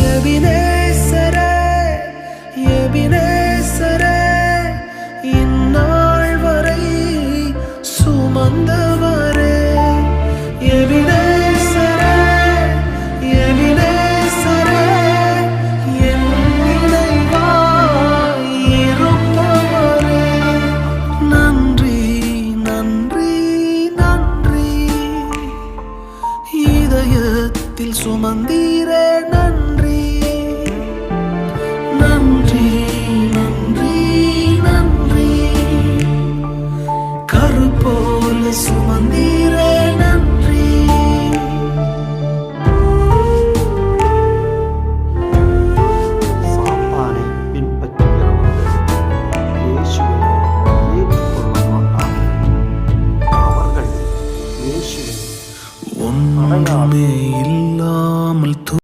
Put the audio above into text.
எபினேசரே எபினேசரே இந்நாள் வரை சுமந்தவரே. எபினேசரே எபினேசரே என் இருப்பவரே. நன்றி நன்றி நன்றி. இதயத்தில் சுமந்தீரே. ஒன்றுமே இல்லாமல்